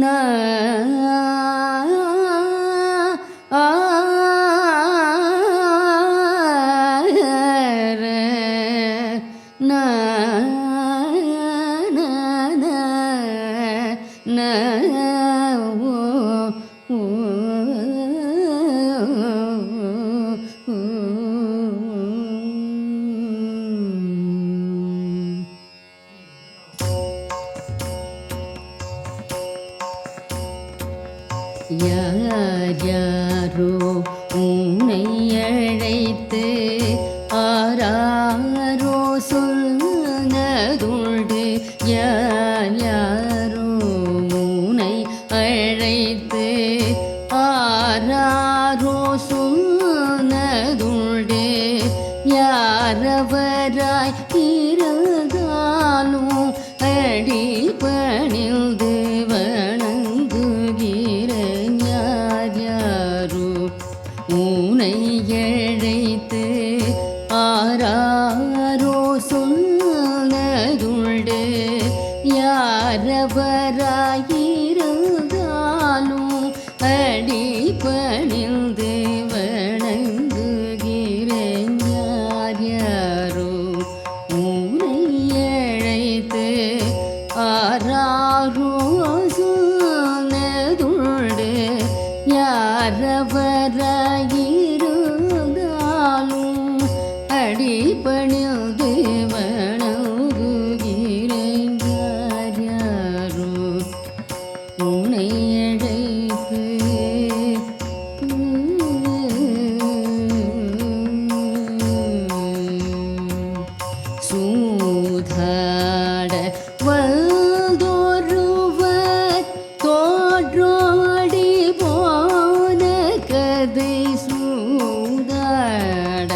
न யார் யாரோ உன்னை அழைத்து ஆராரோ சொன்னதுண்டு. யார் யாரோ உன்னை அழைத்து ஆராரோ சொன்னதுண்டு. யாரவராய் இருந்தாலும் அடி 村民。சூதாட வந்தொருவர் தோற்றோடி போன கதை சூதாட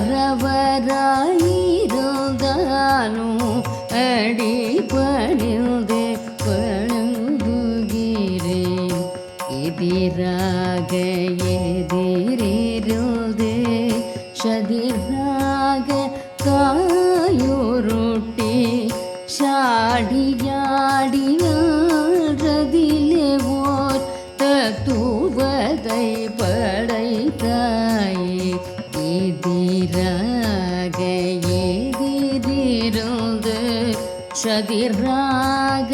யாரவராயிருந்தாலும் அடி பணிந்து பழங்குகிறேன் எதிராக எதிரிருந்து சதிராக கதிராக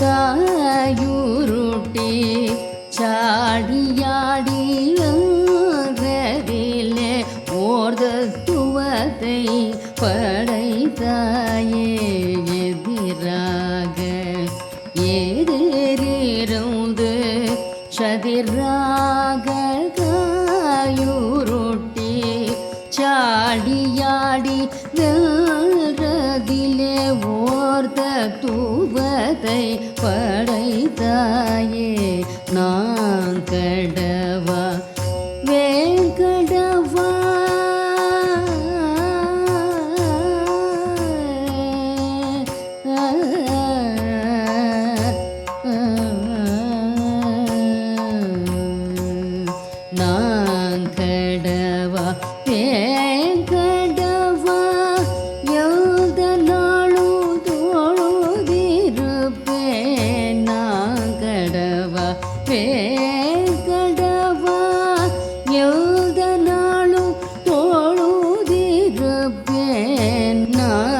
காயுருட்டி சாடியாடி வந்ததிலே ஓர்தத்துவத்தை படைத்தாயே எதிராக எதிரிருந்து சதிராக காயுருட்டி சாடியாடி வெல்றதிலே படைத்தாயே நான் கடவா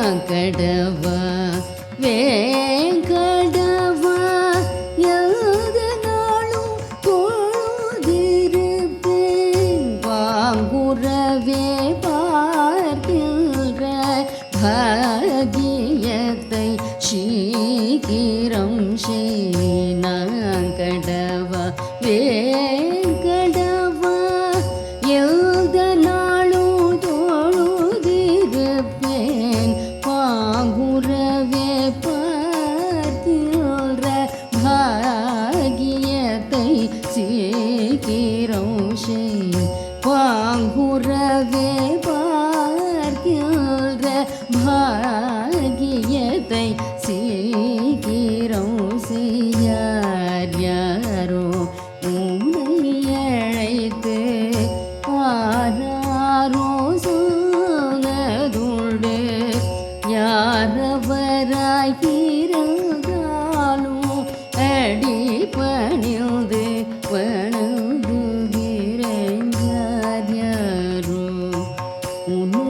கடவா வேங்கடவா எந்த நாளும் தோழுதிருப்பேன் வாங்குறவே பார்க்கின்ற பாகியத்தை சீக்கிரம் கடவா சீக்கிரம் মন